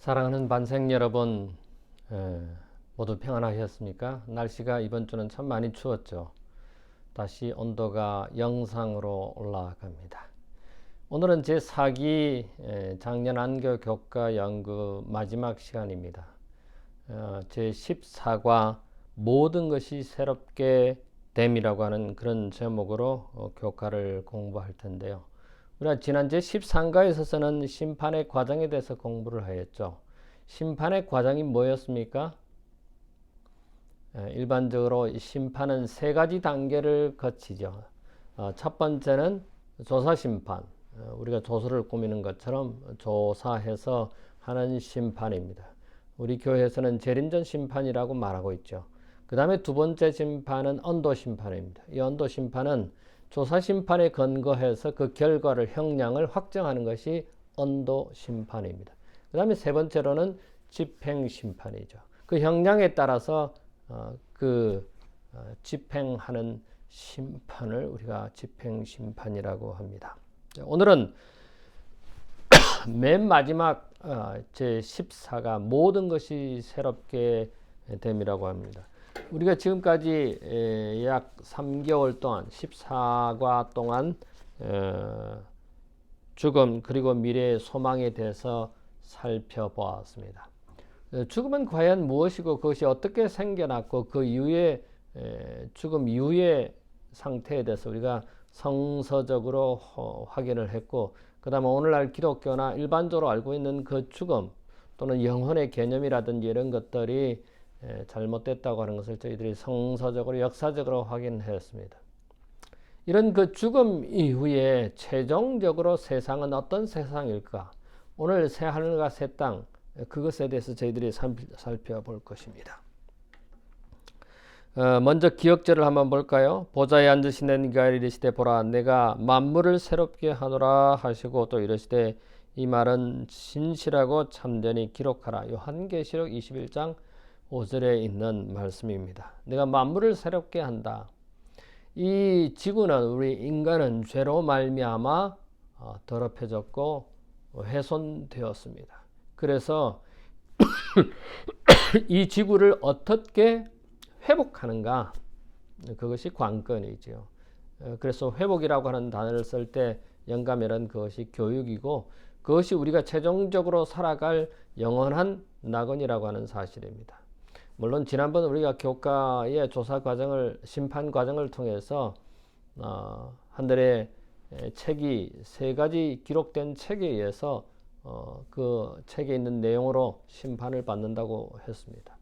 사랑하는 반생 여러분, 에, 모두 평안하셨습니까? 날씨가 이번 주는 참 많이 추웠죠. 다시 온도가 영상으로 올라갑니다. 오늘은 제 4기 작년 안교 교과 연구 마지막 시간입니다. 어, 제 14과 모든 것이 새롭게 됨이라고 하는 그런 제목으로 어, 교과를 공부할 텐데요. 우리가 지난 제 13과에 있어서는 심판의 과정에 대해서 공부를 하였죠. 심판의 과정이 뭐였습니까? 일반적으로 심판은 세 가지 단계를 거치죠. 어, 첫 번째는 조사 심판. 어, 우리가 조서를 꾸미는 것처럼 조사해서 하는 심판입니다. 우리 교회에서는 재림전 심판이라고 말하고 있죠. 그 다음에 두 번째 심판은 언도 심판입니다. 이 언도 심판은 조사 심판에 근거해서 그 결과를 형량을 확정하는 것이 언도 심판입니다. 그 다음에 세 번째로는 집행 심판이죠. 그 형량에 따라서 어, 그 어, 집행하는 심판을 우리가 집행 심판이라고 합니다. 오늘은 맨 마지막 어, 제 14가 모든 것이 새롭게 됨이라고 합니다. 우리가 지금까지 약 3개월 동안 14과 동안 어, 죽음 그리고 미래의 소망에 대해서 살펴보았습니다. 어, 죽음은 과연 무엇이고 그것이 어떻게 생겨났고 그 이후에 죽음 이후의 상태에 대해서 우리가 성서적으로 확인을 했고 그 다음에 오늘날 기독교나 일반적으로 알고 있는 그 죽음 또는 영혼의 개념이라든지 이런 것들이 잘못됐다고 하는 것을 저희들이 성서적으로 역사적으로 확인했습니다. 이런 그 죽음 이후에 최종적으로 세상은 어떤 세상일까? 오늘 새 하늘과 새 땅 그것에 대해서 저희들이 살펴볼 것입니다. 어, 먼저 기억절을 한번 볼까요? 보좌에 앉으시는 이가 이르시되 보라 내가 만물을 새롭게 하노라 하시고 또 이르시되 이 말은 진실하고 참되니 기록하라. 요한계시록 21장 5절에 있는 말씀입니다. 내가 만물을 새롭게 한다. 이 지구는 우리 인간은 죄로 말미암아 어, 더럽혀졌고 훼손되었습니다. 그래서 이 지구를 어떻게 회복하는가 그것이 관건이죠. 어, 그래서 회복이라고 하는 단어를 쓸 때 영감이란 그것이 교육이고 그것이 우리가 최종적으로 살아갈 영원한 낙원이라고 하는 사실입니다. 물론 지난번 우리가 교과의 조사 과정을 심판 과정을 통해서 어, 한들의 책이 세 가지 기록된 책에 의해서 어, 그 책에 있는 내용으로 심판을 받는다고 했습니다.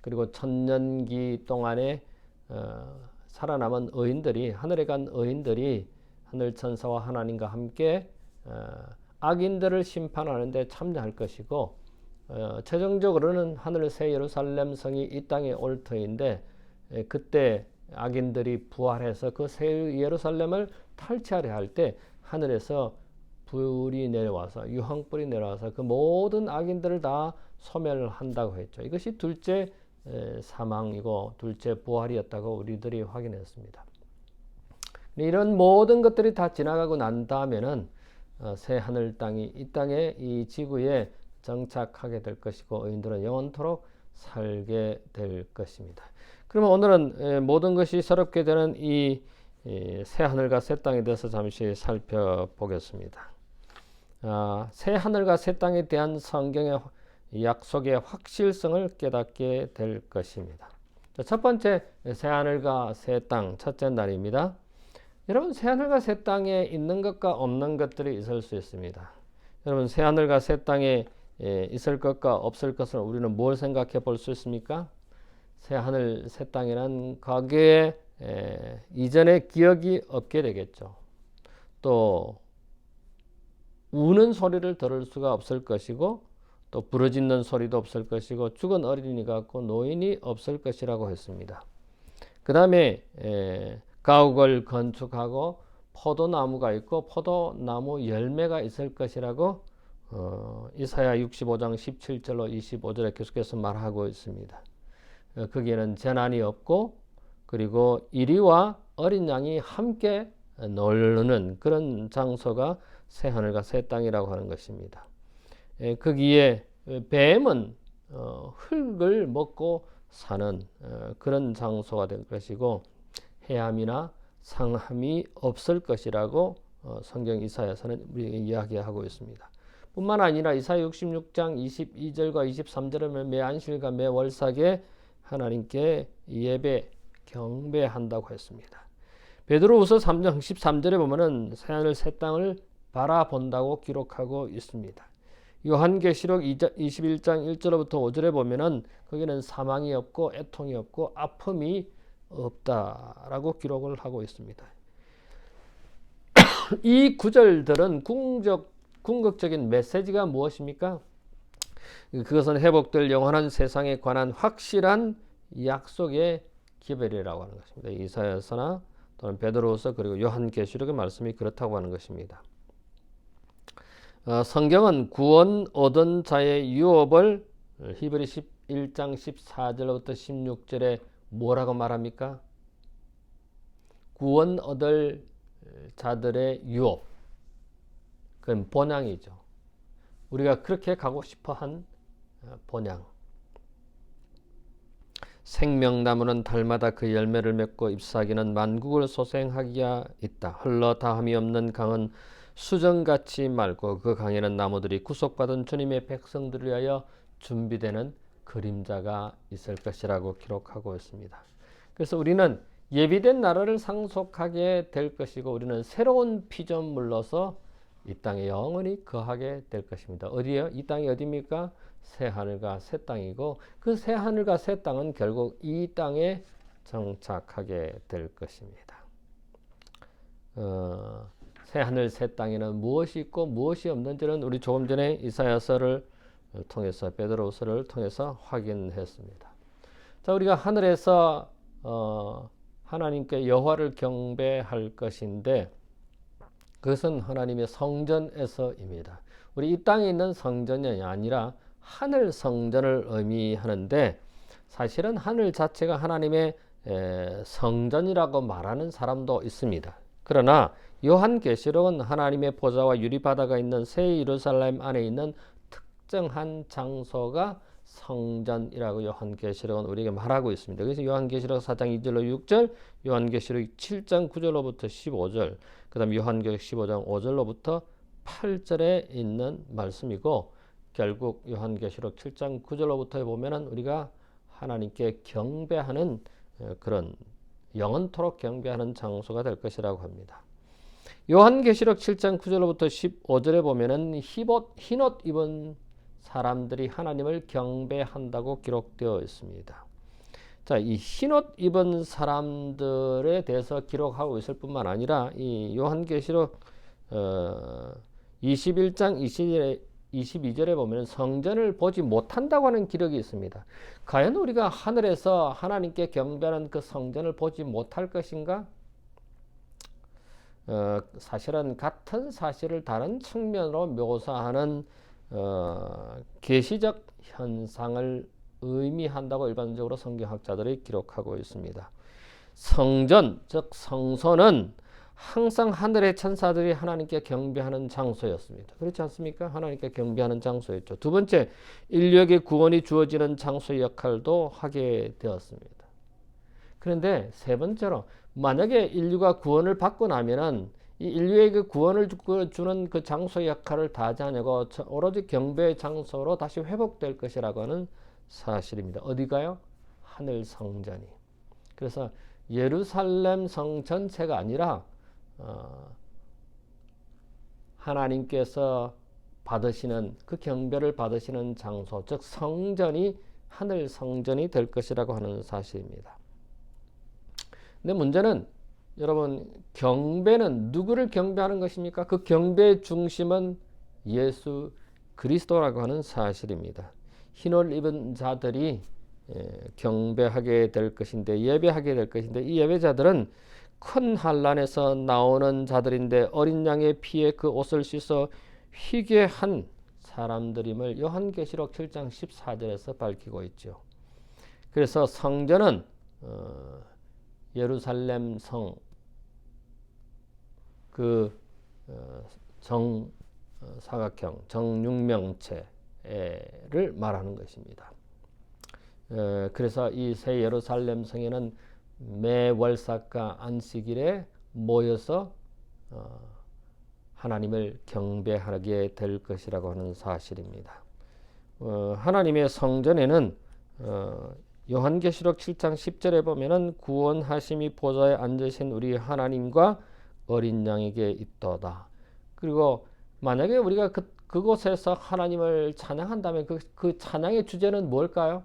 그리고 천년기 동안에 어, 살아남은 의인들이 하늘에 간 의인들이 하늘 천사와 하나님과 함께 어, 악인들을 심판하는데 참여할 것이고 어, 최종적으로는 하늘 새 예루살렘 성이 이 땅에 올 터인데 에, 그때 악인들이 부활해서 그 새 예루살렘을 탈취하려 할 때 하늘에서 불이 내려와서 유황불이 내려와서 그 모든 악인들을 다 소멸한다고 했죠. 이것이 둘째 에, 사망이고 둘째 부활이었다고 우리들이 확인했습니다. 이런 모든 것들이 다 지나가고 난 다음에는 어, 새 하늘 땅이 이 땅에 이 지구에 정착하게 될 것이고 의인들은 영원토록 살게 될 것입니다. 그러면 오늘은 모든 것이 새롭게 되는 이 새 하늘과 새 땅에 대해서 잠시 살펴보겠습니다. 아, 새 하늘과 새 땅에 대한 성경의 약속의 확실성을 깨닫게 될 것입니다. 첫 번째 새 하늘과 새 땅 첫째 날입니다. 여러분 새 하늘과 새 땅에 있는 것과 없는 것들이 있을 수 있습니다. 여러분 새 하늘과 새 땅에 예, 있을 것과 없을 것을 우리는 뭘 생각해 볼 수 있습니까? 새 하늘 새 땅이란 과거에 예, 이전의 기억이 없게 되겠죠. 또 우는 소리를 들을 수가 없을 것이고 또 부러짓는 소리도 없을 것이고 죽은 어린이가 없고 노인이 없을 것이라고 했습니다. 그 다음에 가옥을 건축하고 포도나무가 있고 포도나무 열매가 있을 것이라고 어, 이사야 65장 17절로 25절에 계속해서 말하고 있습니다. 어, 거기에는 재난이 없고 그리고 이리와 어린 양이 함께 놀는 그런 장소가 새 하늘과 새 땅이라고 하는 것입니다. 에, 거기에 뱀은 어, 흙을 먹고 사는 어, 그런 장소가 될 것이고 해함이나 상함이 없을 것이라고 어, 성경 이사야서는 우리에게 이야기하고 있습니다. 뿐만 아니라 이사야 66장 22절과 23절에 매 안식일과 매 월삭에 하나님께 예배 경배한다고 했습니다. 베드로후서 3장 13절에 보면은 새하늘 새 땅을 바라본다고 기록하고 있습니다. 요한계시록 21장 1절부터 5절에 보면은 거기는 사망이 없고 애통이 없고 아픔이 없다라고 기록을 하고 있습니다. 이 구절들은 궁적, 궁극적인 메시지가 무엇입니까? 그것은 회복될 영원한 세상에 관한 확실한 약속의 기별이라고 하는 것입니다. 이사야서나 또는 베드로서 그리고 요한계시록의 말씀이 그렇다고 하는 것입니다. 어, 성경은 구원 얻은 자의 유업을 히브리 11장 14절부터 16절에 뭐라고 말합니까? 구원 얻을 자들의 유업. 그건 본향이죠. 우리가 그렇게 가고 싶어 한 어, 본향. 생명나무는 달마다 그 열매를 맺고 잎사귀는 만국을 소생하기야 있다. 흘러 다함이 없는 강은 수정같이 맑고 그 강에는 나무들이 구속받은 주님의 백성들을 위하여 준비되는 그림자가 있을 것이라고 기록하고 있습니다. 그래서 우리는 예비된 나라를 상속하게 될 것이고 우리는 새로운 피조물로서 이 땅에 영원히 거하게 될 것입니다. 어디요? 이 땅이 어디입니까? 새 하늘과 새 땅이고 그 새 하늘과 새 땅은 결국 이 땅에 정착하게 될 것입니다. 어, 새 하늘 새 땅에는 무엇이 있고 무엇이 없는지는 우리 조금 전에 이사야서를 통해서 베드로서를 통해서 확인했습니다. 자, 우리가 하늘에서 어, 하나님께 여호와를 경배할 것인데 그것은 하나님의 성전에서입니다. 우리 이 땅에 있는 성전이 아니라 하늘 성전을 의미하는데 사실은 하늘 자체가 하나님의 성전이라고 말하는 사람도 있습니다. 그러나 요한계시록은 하나님의 보좌와 유리바다가 있는 새 예루살렘 안에 있는 특정한 장소가 성전이라고 요한계시록은 우리에게 말하고 있습니다. 그래서 요한계시록 4장 2절로 6절, 요한계시록 7장 9절로부터 15절, 그 다음 요한계시록 15장 5절로부터 8절에 있는 말씀이고 결국 요한계시록 7장 9절로부터 보면은 우리가 하나님께 경배하는 어, 그런 영원토록 경배하는 장소가 될 것이라고 합니다. 요한계시록 7장 9절로부터 15절에 보면은 흰옷, 흰옷 입은 사람들이 하나님을 경배한다고 기록되어 있습니다. 자, 이 흰옷 입은 사람들에 대해서 기록하고 있을 뿐만 아니라 이 요한계시록 어, 21장 20절에 22절에 보면 성전을 보지 못한다고 하는 기록이 있습니다. 과연 우리가 하늘에서 하나님께 경배하는 그 성전을 보지 못할 것인가? 어, 사실은 같은 사실을 다른 측면으로 묘사하는 어, 계시적 현상을 의미한다고 일반적으로 성경학자들이 기록하고 있습니다. 성전, 즉 성소는 항상 하늘의 천사들이 하나님께 경배하는 장소였습니다. 그렇지 않습니까? 하나님께 경배하는 장소였죠. 두 번째, 인류에게 구원이 주어지는 장소 역할도 하게 되었습니다. 그런데 세 번째로 만약에 인류가 구원을 받고 나면은 이 인류에게 구원을 주는 그 장소 역할을 다하지 않고 오로지 경배의 장소로 다시 회복될 것이라고 하는 사실입니다. 어디가요? 하늘 성전이. 그래서 예루살렘 성 전체가 아니라 어, 하나님께서 받으시는 그 경배를 받으시는 장소, 즉 성전이 하늘 성전이 될 것이라고 하는 사실입니다. 근데 문제는 여러분 경배는 누구를 경배하는 것입니까? 그 경배의 중심은 예수 그리스도라고 하는 사실입니다. 흰옷 입은 자들이 경배하게 될 것인데 예배하게 될 것인데 이 예배자들은 큰 환란에서 나오는 자들인데 어린 양의 피에 그 옷을 씻어 휘게 한 사람들임을 요한계시록 7장 14절에서 밝히고 있죠. 그래서 성전은 어, 예루살렘 성그정 어, 사각형 정육명체 말하는 것입니다. 어, 그래서 이 새 예루살렘 성에는 매 월삭과 안식일에 모여서 어, 하나님을 경배하게 될 것이라고 하는 사실입니다. 어, 하나님의 성전에는 어, 요한계시록 7장 10절에 보면은 구원하심이 보좌에 앉으신 우리 하나님과 어린 양에게 있도다. 그리고 만약에 우리가 그, 그곳에서 하나님을 찬양한다면 그, 그 찬양의 주제는 뭘까요?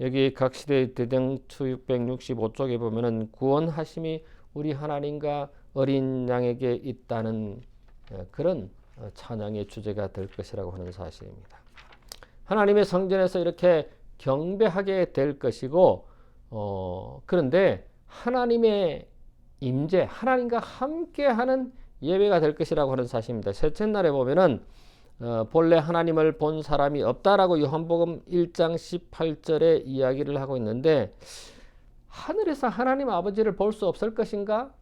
여기 각 시대 대정투 665쪽에 보면은 구원하심이 우리 하나님과 어린 양에게 있다는 어, 그런 어, 찬양의 주제가 될 것이라고 하는 사실입니다. 하나님의 성전에서 이렇게 경배하게 될 것이고 어, 그런데 하나님의 임재, 하나님과 함께하는 예배가 될 것이라고 하는 사실입니다. 셋째 날에 보면은 어, 본래 하나님을 본 사람이 없다라고 요한복음 1장 18절에 이야기를 하고 있는데 하늘에서 하나님 아버지를 볼 수 없을 것인가?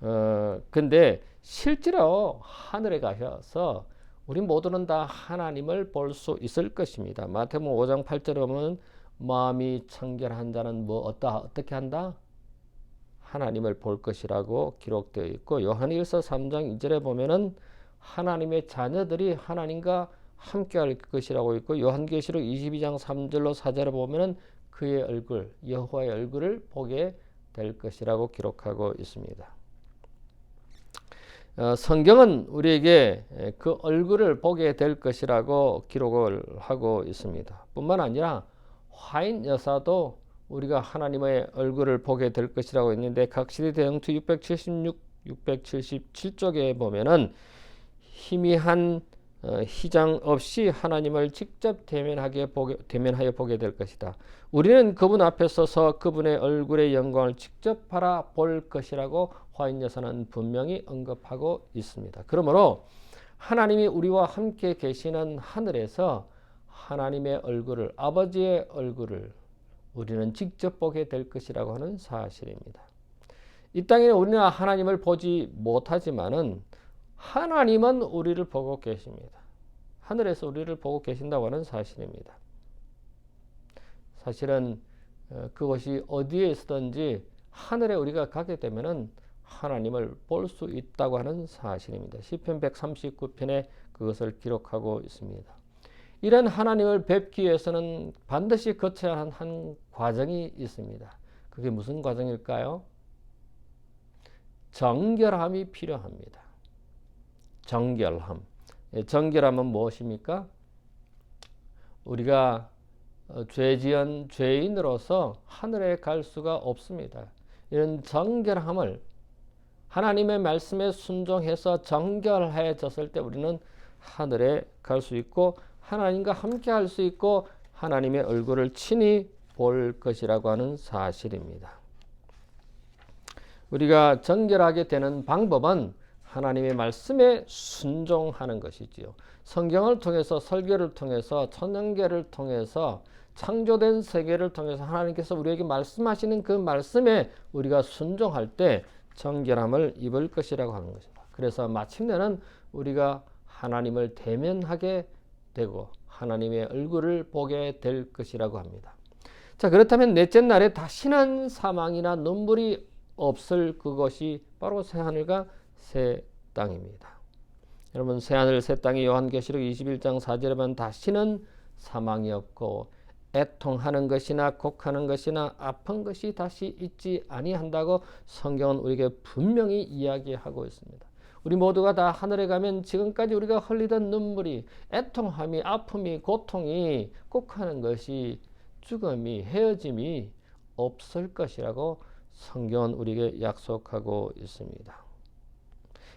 어, 근데 실제로 하늘에 가셔서 우리 모두는 다 하나님을 볼 수 있을 것입니다. 마태복음 5장 8절에 보면 마음이 청결한 자는 뭐 어떠, 어떻게 한다? 하나님을 볼 것이라고 기록되어 있고 요한일서 3장 2절에 보면은 하나님의 자녀들이 하나님과 함께 할 것이라고 있고 요한계시록 22장 3절로 4절에 보면은 그의 얼굴 여호와의 얼굴을 보게 될 것이라고 기록하고 있습니다. 어, 성경은 우리에게 그 얼굴을 보게 될 것이라고 기록을 하고 있습니다. 뿐만 아니라 화인 여사도 우리가 하나님의 얼굴을 보게 될 것이라고 했는데 각시대 대형투 676, 677쪽에 보면은 희미한 어, 희장 없이 하나님을 직접 대면하게 보게, 대면하여 보게 될 것이다. 우리는 그분 앞에 서서 그분의 얼굴의 영광을 직접 바라볼 것이라고 화인 여사는 분명히 언급하고 있습니다. 그러므로 하나님이 우리와 함께 계시는 하늘에서 하나님의 얼굴을 아버지의 얼굴을 우리는 직접 보게 될 것이라고 하는 사실입니다. 이 땅에 우리는 하나님을 보지 못하지만은 하나님은 우리를 보고 계십니다. 하늘에서 우리를 보고 계신다고 하는 사실입니다. 사실은 어, 그것이 어디에 있든지 하늘에 우리가 가게 되면은 하나님을 볼 수 있다고 하는 사실입니다. 시편 139편에 그것을 기록하고 있습니다. 이런 하나님을 뵙기 위해서는 반드시 거쳐야 하는 한 과정이 있습니다. 그게 무슨 과정일까요? 정결함이 필요합니다. 정결함. 예, 정결함은 무엇입니까? 우리가 어, 죄지은 죄인으로서 하늘에 갈 수가 없습니다. 이런 정결함을 하나님의 말씀에 순종해서 정결해졌을 때 우리는 하늘에 갈 수 있고 하나님과 함께 할 수 있고 하나님의 얼굴을 친히 볼 것이라고 하는 사실입니다. 우리가 정결하게 되는 방법은 하나님의 말씀에 순종하는 것이지요. 성경을 통해서 설교를 통해서 천연계를 통해서 창조된 세계를 통해서 하나님께서 우리에게 말씀하시는 그 말씀에 우리가 순종할 때 정결함을 입을 것이라고 하는 것입니다. 그래서 마침내는 우리가 하나님을 대면하게 되고 하나님의 얼굴을 보게 될 것이라고 합니다. 자, 그렇다면 넷째 날에 다시는 사망이나 눈물이 없을 그것이 바로 새하늘과 새 땅입니다. 여러분 새하늘 새 땅이 요한계시록 21장 4절에 보면 다시는 사망이 없고 애통하는 것이나 곡하는 것이나 아픈 것이 다시 있지 아니한다고 성경은 우리에게 분명히 이야기하고 있습니다. 우리 모두가 다 하늘에 가면 지금까지 우리가 흘리던 눈물이 애통함이 아픔이 고통이 곡하는 것이 죽음이 헤어짐이 없을 것이라고 성경은 우리에게 약속하고 있습니다.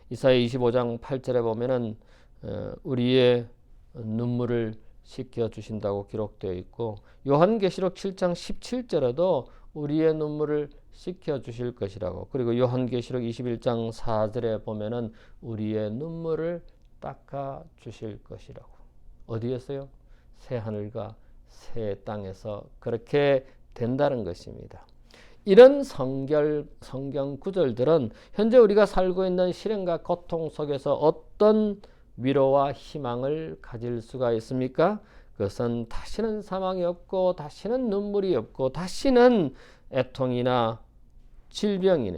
이사야 25장 8절에 보면은 어, 우리의 눈물을 씻겨 주신다고 기록되어 있고 요한계시록 7장 17절에도 우리의 눈물을 씻겨 주실 것이라고 그리고 요한계시록 21장 4절에 보면은 우리의 눈물을 닦아 주실 것이라고 어디에서요? 새 하늘과 새 땅에서 그렇게 된다는 것입니다. 이런 성결, 성경 구절들은 현재 우리가 살고 있는 실행과 고통 속에서 어떤 위로와 희망을 가질 수가 있습니까? 그것은 다시는 사망이 없고 다시는 눈물이 없고 다시는 애통이나 질병이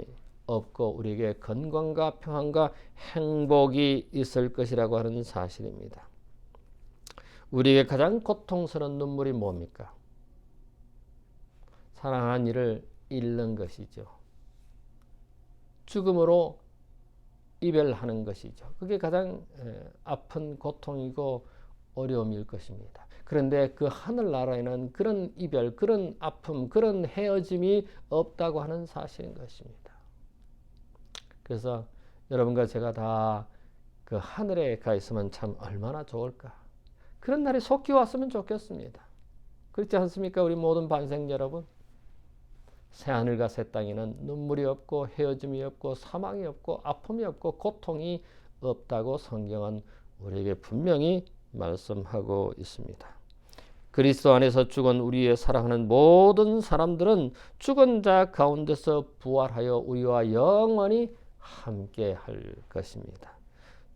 없고 우리에게 건강과 평안과 행복이 있을 것이라고 하는 사실입니다. 우리에게 가장 고통스러운 눈물이 뭡니까? 사랑하는 이를 잃는 것이죠. 죽음으로 이별하는 것이죠. 그게 가장 아픈 고통이고 어려움일 것입니다. 그런데 그 하늘나라에는 그런 이별, 그런 아픔, 그런 헤어짐이 없다고 하는 사실인 것입니다. 그래서 여러분과 제가 다 그 하늘에 가 있으면 참 얼마나 좋을까. 그런 날이 속히 왔으면 좋겠습니다. 그렇지 않습니까? 우리 모든 반생 여러분. 새하늘과 새 땅에는 눈물이 없고 헤어짐이 없고 사망이 없고 아픔이 없고 고통이 없다고 성경은 우리에게 분명히 말씀하고 있습니다. 그리스도 안에서 죽은 우리의 사랑하는 모든 사람들은 죽은 자 가운데서 부활하여 우리와 영원히 함께 할 것입니다.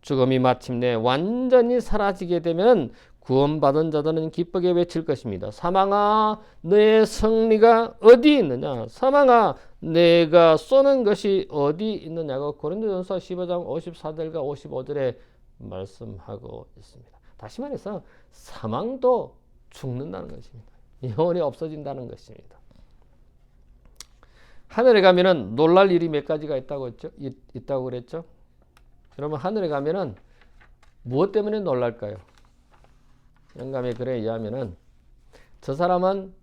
죽음이 마침내 완전히 사라지게 되면 구원받은 자들은 기쁘게 외칠 것입니다. 사망아, 너의 승리가 어디 있느냐? 사망아, 내가 쏘는 것이 어디 있느냐고 고린도전서 15장 54절과 55절에 말씀하고 있습니다. 다시 말해서 사망도 죽는다는 것입니다. 영원히 없어진다는 것입니다. 하늘에 가면은 놀랄 일이 몇 가지가 있다고 했죠? 있, 있다고 그랬죠? 여러분 하늘에 가면은 무엇 때문에 놀랄까요? 영감의 글에 의하면은 저 사람은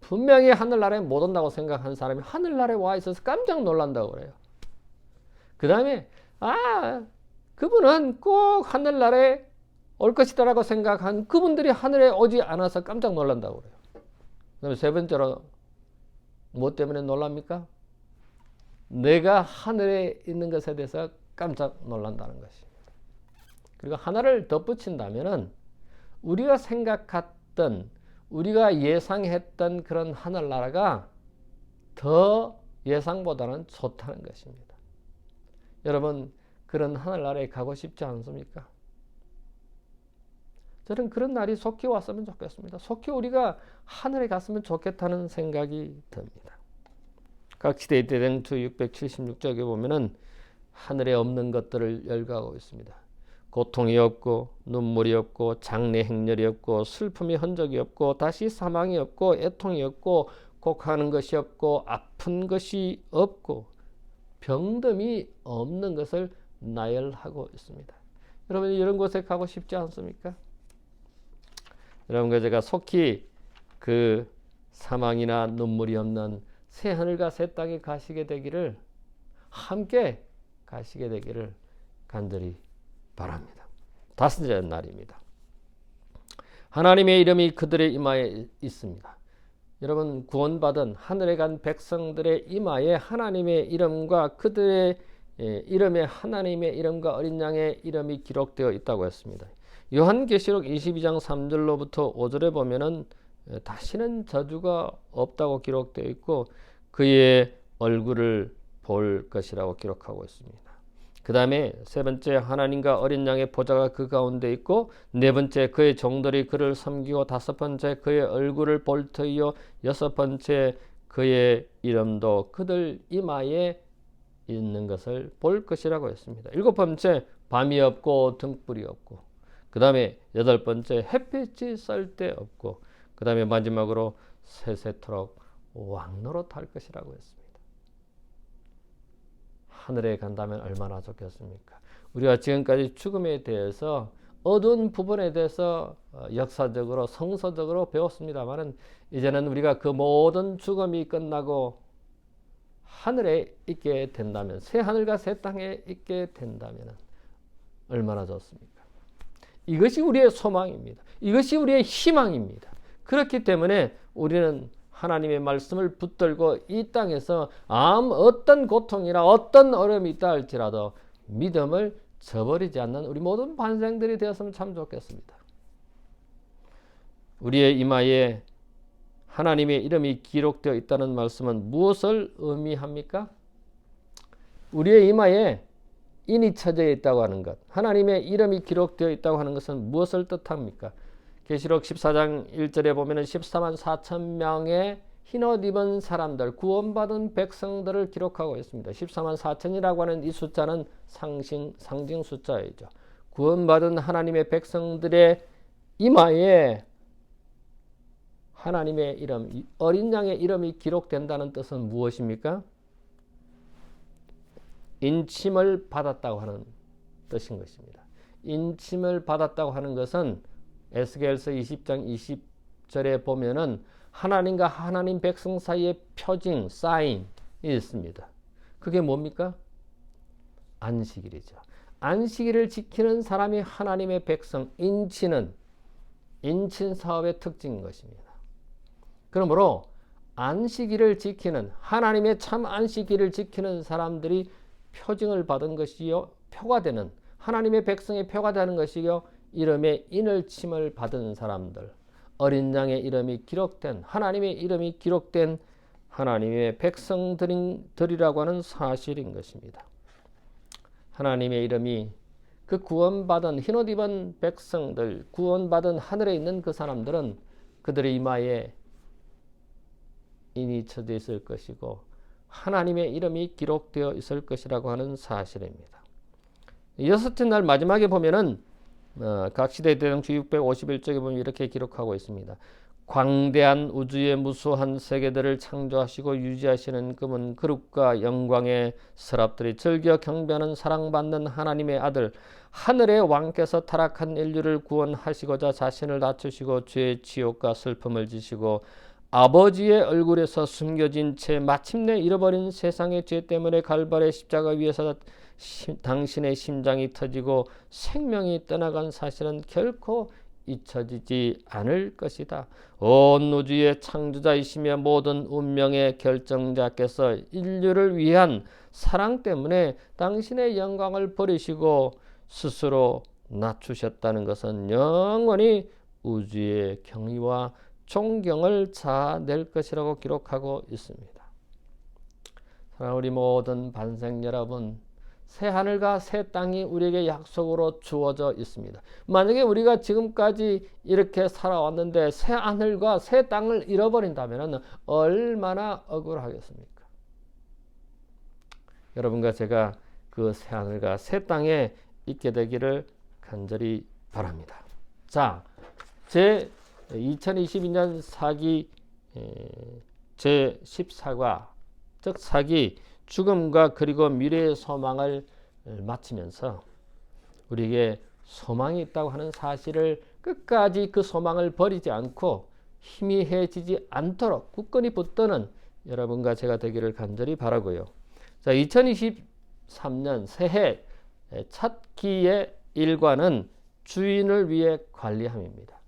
분명히 하늘나라에 못 온다고 생각한 사람이 하늘나라에 와 있어서 깜짝 놀란다고 그래요. 그 다음에 아 그분은 꼭 하늘나라에 올 것이다라고 생각한 그분들이 하늘에 오지 않아서 깜짝 놀란다고 그래요. 그 다음에 세 번째로 무엇 때문에 놀랍니까? 내가 하늘에 있는 것에 대해서 깜짝 놀란다는 것입니다. 그리고 하나를 덧붙인다면은 우리가 생각했던 우리가 예상했던 그런 하늘나라가 더 예상보다는 좋다는 것입니다. 여러분 그런 하늘나라에 가고 싶지 않습니까? 저는 그런 날이 속히 왔으면 좋겠습니다. 속히 우리가 하늘에 갔으면 좋겠다는 생각이 듭니다. 각시대의 대댕투 676쪽에 보면은 하늘에 없는 것들을 열거하고 있습니다. 고통이 없고 눈물이 없고 장래 행렬이 없고 슬픔이 흔적이 없고 다시 사망이 없고 애통이 없고 곡하는 것이 없고 아픈 것이 없고 병듦이 없는 것을 나열하고 있습니다. 여러분 이런 곳에 가고 싶지 않습니까? 여러분과 제가 속히 그 사망이나 눈물이 없는 새 하늘과 새 땅에 가시게 되기를 함께 가시게 되기를 간절히 바랍니다. 다섯째 날입니다. 하나님의 이름이 그들의 이마에 있습니다. 여러분 구원받은 하늘에 간 백성들의 이마에 하나님의 이름과 그들의 이름에 하나님의 이름과 어린 양의 이름이 기록되어 있다고 했습니다. 요한계시록 22장 3절로부터 5절에 보면은 다시는 저주가 없다고 기록되어 있고 그의 얼굴을 볼 것이라고 기록하고 있습니다. 그 다음에 세 번째 하나님과 어린 양의 보좌가 그 가운데 있고 네 번째 그의 종들이 그를 섬기고 다섯 번째 그의 얼굴을 볼 터이요 여섯 번째 그의 이름도 그들 이마에 있는 것을 볼 것이라고 했습니다. 일곱 번째 밤이 없고 등불이 없고 그 다음에 여덟 번째 햇빛이 쌀때 없고 그 다음에 마지막으로 세세토록 왕노릇할 것이라고 했습니다. 하늘에 간다면 얼마나 좋겠습니까? 우리가 지금까지 죽음에 대해서 어두운 부분에 대해서 어, 역사적으로 성서적으로 배웠습니다만은 이제는 우리가 그 모든 죽음이 끝나고 하늘에 있게 된다면 새 하늘과 새 땅에 있게 된다면 얼마나 좋습니까? 이것이 우리의 소망입니다. 이것이 우리의 희망입니다. 그렇기 때문에 우리는 하나님의 말씀을 붙들고 이 땅에서 아무 어떤 고통이나 어떤 어려움이 있다 할지라도 믿음을 저버리지 않는 우리 모든 반생들이 되었으면 참 좋겠습니다. 우리의 이마에 하나님의 이름이 기록되어 있다는 말씀은 무엇을 의미합니까? 우리의 이마에 인이 쳐져 있다고 하는 것, 하나님의 이름이 기록되어 있다고 하는 것은 무엇을 뜻합니까? 계시록 14장 1절에 보면은 14만 4천 명의 흰옷 입은 사람들, 구원받은 백성들을 기록하고 있습니다. 14만 4천이라고 하는 이 숫자는 상징, 상징 숫자이죠. 구원받은 하나님의 백성들의 이마에 하나님의 이름, 어린 양의 이름이 기록된다는 뜻은 무엇입니까? 인침을 받았다고 하는 뜻인 것입니다. 인침을 받았다고 하는 것은 에스겔서 20장 20절에 보면은 하나님과 하나님 백성 사이의 표징, 사인이 있습니다. 그게 뭡니까? 안식일이죠. 안식일을 지키는 사람이 하나님의 백성, 인치는 인친 사업의 특징인 것입니다. 그러므로 안식일을 지키는 하나님의 참 안식일을 지키는 사람들이 표징을 받은 것이요 표가 되는 하나님의 백성의 표가 되는 것이요 이름의 인을 침을 받은 사람들 어린 양의 이름이 기록된 하나님의 이름이 기록된 하나님의 백성들이라고 하는 사실인 것입니다. 하나님의 이름이 그 구원받은 흰옷 입은 백성들 구원받은 하늘에 있는 그 사람들은 그들의 이마에 인이 쳐져 있을 것이고 하나님의 이름이 기록되어 있을 것이라고 하는 사실입니다. 여섯째 날 마지막에 보면은 어, 각 시대 대정치 651쪽에 보면 이렇게 기록하고 있습니다. 광대한 우주의 무수한 세계들을 창조하시고 유지하시는 금은 그룹과 영광의 서랍들이 즐겨 경배하는 사랑받는 하나님의 아들 하늘의 왕께서 타락한 인류를 구원하시고자 자신을 낮추시고 죄의 지옥과 슬픔을 지시고 아버지의 얼굴에서 숨겨진 채 마침내 잃어버린 세상의 죄 때문에 갈발의 십자가 위에서 시, 당신의 심장이 터지고 생명이 떠나간 사실은 결코 잊혀지지 않을 것이다. 온 우주의 창조자이시며 모든 운명의 결정자께서 인류를 위한 사랑 때문에 당신의 영광을 버리시고 스스로 낮추셨다는 것은 영원히 우주의 경의와 존경을 자낼 것이라고 기록하고 있습니다. 우리 모든 반생 여러분, 새 하늘과 새 땅이 우리에게 약속으로 주어져 있습니다. 만약에 우리가 지금까지 이렇게 살아왔는데 새 하늘과 새 땅을 잃어버린다면 얼마나 억울하겠습니까? 여러분과 제가 그 새 하늘과 새 땅에 있게 되기를 간절히 바랍니다. 자, 제 2022년 사기 제 14과 즉 사기 죽음과 그리고 미래의 소망을 마치면서 우리에게 소망이 있다고 하는 사실을 끝까지 그 소망을 버리지 않고 희미해지지 않도록 굳건히 붙드는 여러분과 제가 되기를 간절히 바라고요. 자, 2023년 새해 첫 기의 일과는 주인을 위해 관리함입니다.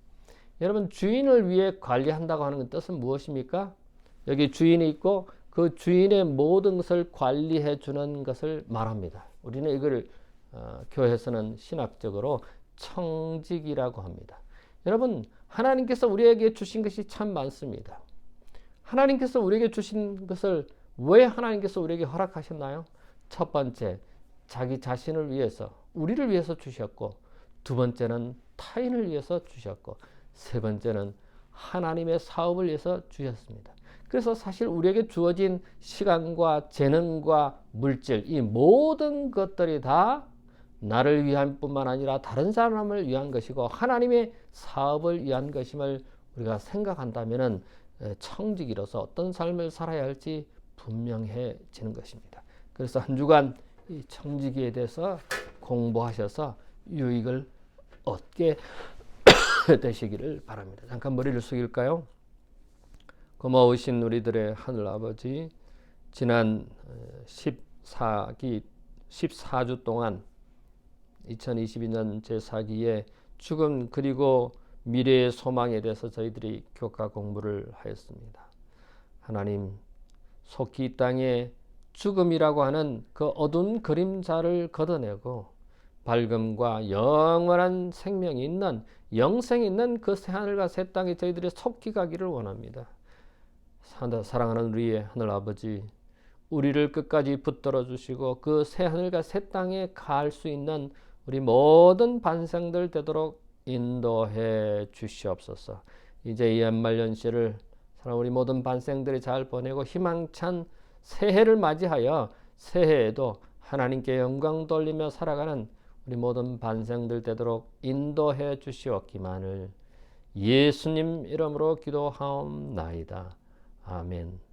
여러분 주인을 위해 관리한다고 하는 뜻은 무엇입니까? 여기 주인이 있고 그 주인의 모든 것을 관리해 주는 것을 말합니다. 우리는 이걸 어, 교회에서는 신학적으로 청직이라고 합니다. 여러분 하나님께서 우리에게 주신 것이 참 많습니다. 하나님께서 우리에게 주신 것을 왜 하나님께서 우리에게 허락하셨나요? 첫 번째 자기 자신을 위해서 우리를 위해서 주셨고 두 번째는 타인을 위해서 주셨고 세 번째는 하나님의 사업을 위해서 주셨습니다. 그래서 사실 우리에게 주어진 시간과 재능과 물질 이 모든 것들이 다 나를 위한 뿐만 아니라 다른 사람을 위한 것이고 하나님의 사업을 위한 것임을 우리가 생각한다면 청직이로서 어떤 삶을 살아야 할지 분명해지는 것입니다. 그래서 한 주간 이 청지기에 대해서 공부하셔서 유익을 얻게 되시기를 바랍니다. 잠깐 머리를 숙일까요? 고마우신 우리들의 하늘 아버지, 지난 14기 14주 동안 2022년 제4기에 죽음 그리고 미래의 소망에 대해서 저희들이 교과 공부를 하였습니다. 하나님, 속히 땅에 죽음이라고 하는 그 어두운 그림자를 걷어내고 밝음과 영원한 생명이 있는 영생이 있는 그 새하늘과 새 땅에 저희들이 속히 가기를 원합니다. 사랑하는 우리의 하늘 아버지, 우리를 끝까지 붙들어 주시고 그 새 하늘과 새 땅에 갈 수 있는 우리 모든 반생들 되도록 인도해 주시옵소서. 이제 이 연말연시를 사랑 우리 모든 반생들이 잘 보내고 희망찬 새해를 맞이하여 새해에도 하나님께 영광 돌리며 살아가는 우리 모든 반생들 되도록 인도해 주시옵기만을 예수님 이름으로 기도하옵나이다. 아멘.